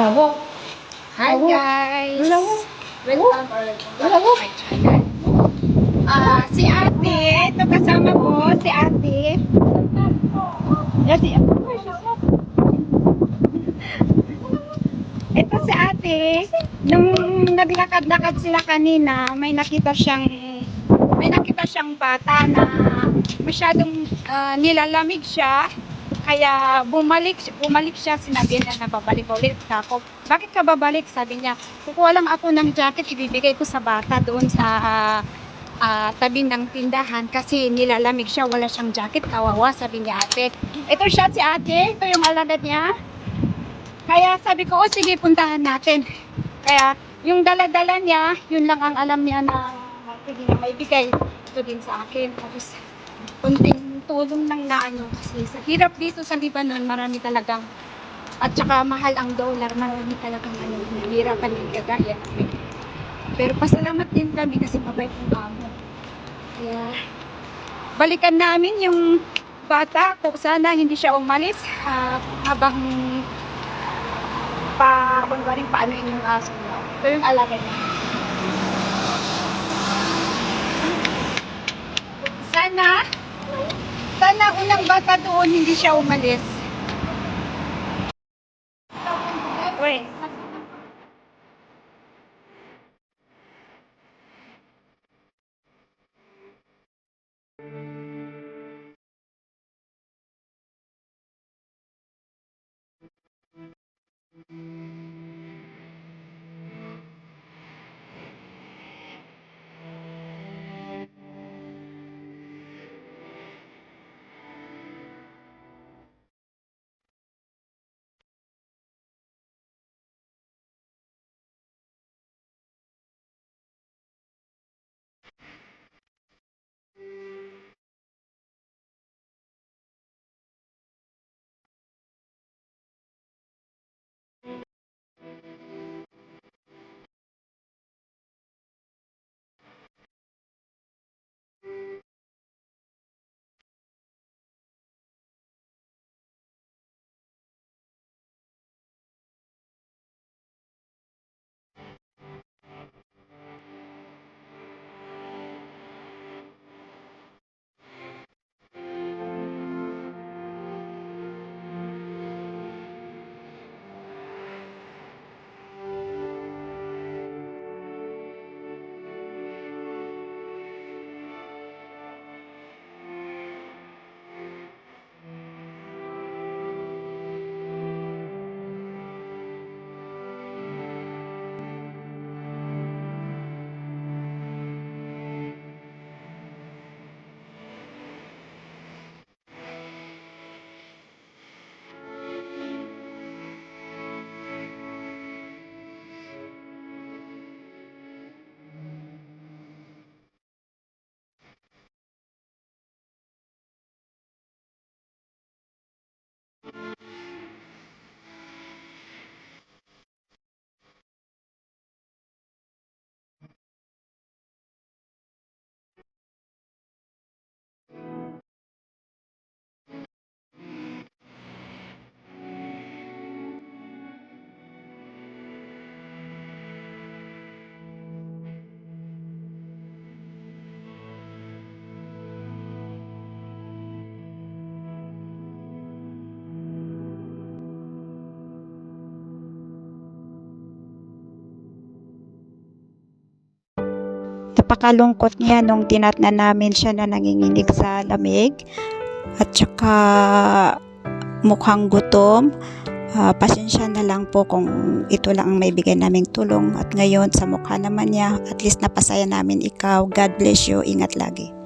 Lawak. Hi guys! Lawak. Welcome or welcome back Hello. to my channel. Ah, si ate, ito kasama ko, si ate. Yan si Ito si ate, nung naglakad-lakad sila kanina, may nakita siyang may nakita siyang bata na masyadong ah, nilalamig siya. Kaya bumalik, bumalik siya, sinabi niya na babalik ulit ako. Bakit ka babalik? Sabi niya, kukuha lang ako ng jacket, ibibigay ko sa bata doon sa ah, ah, tabi ng tindahan kasi nilalamig siya, wala siyang jacket, kawawa, sabi niya ate. Ito siya si ate, ito yung alagad niya. Kaya sabi ko, oh sige, puntahan natin. Kaya yung dala-dala niya, yun lang ang alam niya na pwede niya maibigay. Ito din sa akin. Tapos, kunting tulong lang na ano. Kasi sa hirap dito sa Libanon, marami talagang at saka mahal ang dollar, marami talagang ano, nahihirapan din kagaya namin. Pero pasalamat din kami kasi mabait ang amo. Kaya, balikan namin yung bata kung sana hindi siya umalis ah, habang pa kung galing paano yung aso niya. Ito yung alaga niya. Sana, sana unang bata doon hindi siya umalis. Napakalungkot niya nung tinatnan namin siya na nanginginig sa lamig at saka mukhang gutom. Ah, pasensya na lang po kung ito lang ang may bigay naming tulong at ngayon sa mukha naman niya at least napasaya namin ikaw. God bless you. Ingat lagi.